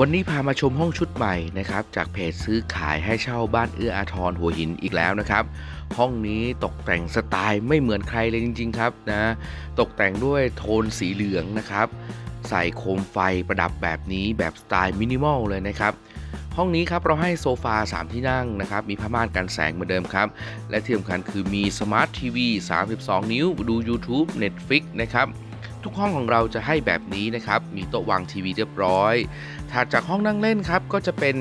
วันนี้พามาชมห้องชุดใหม่นะครับจากเพจซื้อขายให้เช่าบ้านเอื้ออาทรหัวหินอีกแล้วนะครับ ห้องนี้ตกแต่งสไตล์ไม่เหมือนใครเลยจริง ๆ ครับนะตกแต่งด้วยโทนสีเหลืองนะครับ ใส่โคมไฟประดับแบบนี้แบบสไตล์มินิมอลเลยนะครับ ห้องนี้ครับเราให้โซฟา 3 ที่นั่งนะครับ มีผ้าม่านกันแสงเหมือนเดิมครับ และที่สำคัญคือมีสมาร์ททีวี 32 นิ้วดู YouTube Netflix นะครับ ทุกห้องของเราจะให้แบบนี้นะครับ มีโต๊ะวางทีวีเรียบร้อย ถัดจากห้องนั่งเล่นครับ ก็จะเป็น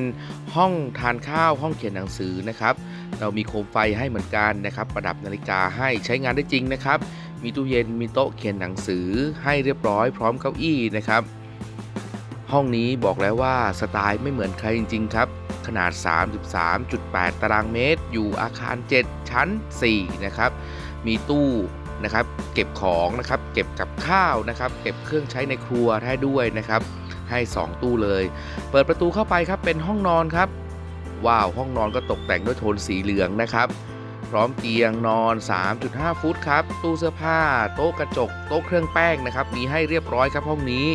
ห้องทานข้าวห้องเขียนหนังสือนะครับ เรามีโคมไฟให้เหมือนกันนะครับ ประดับนาฬิกาให้ใช้งานได้จริงนะครับ มีตู้เย็นมีโต๊ะเขียนหนังสือให้เรียบร้อย พร้อมเก้าอี้นะครับ ห้องนี้บอกแล้วว่าสไตล์ไม่เหมือนใครจริง ๆ ครับ ขนาด 33.8 ตารางเมตร อยู่อาคาร 7 ชั้น 4 นะครับ มีตู้ นะครับ เก็บของนะครับ เก็บกับข้าวนะครับ เก็บเครื่องใช้ในครัวได้ด้วยนะครับ ให้ 2 ตู้เลย เปิดประตูเข้าไปครับเป็นห้องนอนครับ ว้าวห้องนอนก็ตกแต่งด้วยโทนสีเหลืองนะครับ พร้อมเตียงนอน 3.5 ฟุตครับตู้เสื้อผ้า โต๊ะกระจก โต๊ะเครื่องแป้งนะครับ มีให้เรียบร้อยครับห้องนี้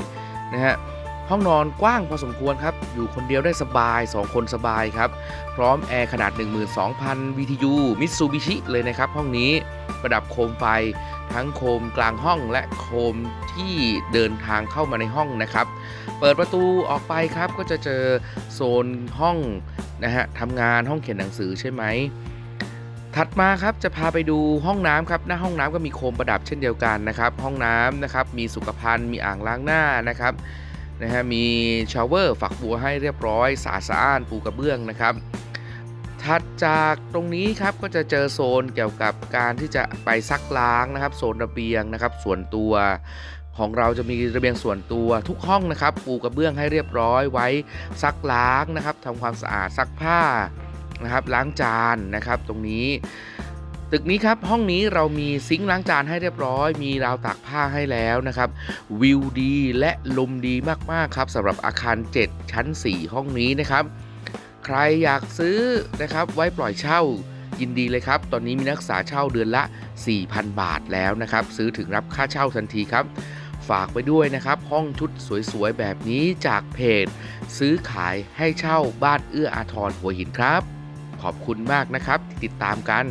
นะฮะ ห้องนอนกว้างพอสมควรครับ อยู่คนเดียวได้สบาย 2 คนสบายครับ พร้อมแอร์ขนาด 12,000 BTU Mitsubishi เลยนะครับห้องนี้ประดับโคมไฟทั้งโคมกลางห้องและโคมที่เดินทางเข้ามาในห้องนะครับ เปิดประตูออกไปครับก็จะเจอโซนห้องนะฮะทำงานห้องเขียนหนังสือใช่ไหมถัดมาครับจะพาไปดูห้องน้ำครับหน้าห้องน้ำก็มีโคมประดับเช่นเดียวกันนะครับ ห้องน้ำนะครับมีสุขภัณฑ์มีอ่างล้างหน้านะครับ นะฮะมีชาวเวอร์ฝักบัวให้เรียบร้อย สะอาดสะอ้านปูกระเบื้องนะครับถัดจากตรงนี้ครับก็จะเจอโซนเกี่ยวกับการที่จะไปซักล้างนะครับ โซนระเบียงนะครับ ส่วนตัวของเราจะมีระเบียงส่วนตัวทุกห้องนะครับ ปูกระเบื้องให้เรียบร้อยไว้ซักล้างนะครับทำความสะอาดซักผ้านะครับ ล้างจานนะครับ ตรงนี้ ตึกนี้ครับห้องนี้เรามีซิงค์ล้างจานให้เรียบร้อย มีราวตากผ้าให้แล้วนะครับวิวดีและลมดีมากๆครับสำหรับอาคาร 7 ชั้น 4 ห้องนี้นะครับ ใครอยากซื้อนะครับไว้ปล่อยเช่ายินดีเลยครับ ตอนนี้มีนักศึกษาเช่าเดือนละ 4,000 บาทแล้วนะครับ ซื้อถึงรับค่าเช่าทันทีครับ ฝากไปด้วยนะครับ ห้องชุดสวยๆ แบบนี้จากเพจ ซื้อขายให้เช่าบ้านเอื้ออาทรหัวหินครับ ขอบคุณมากนะครับที่ติดตามกัน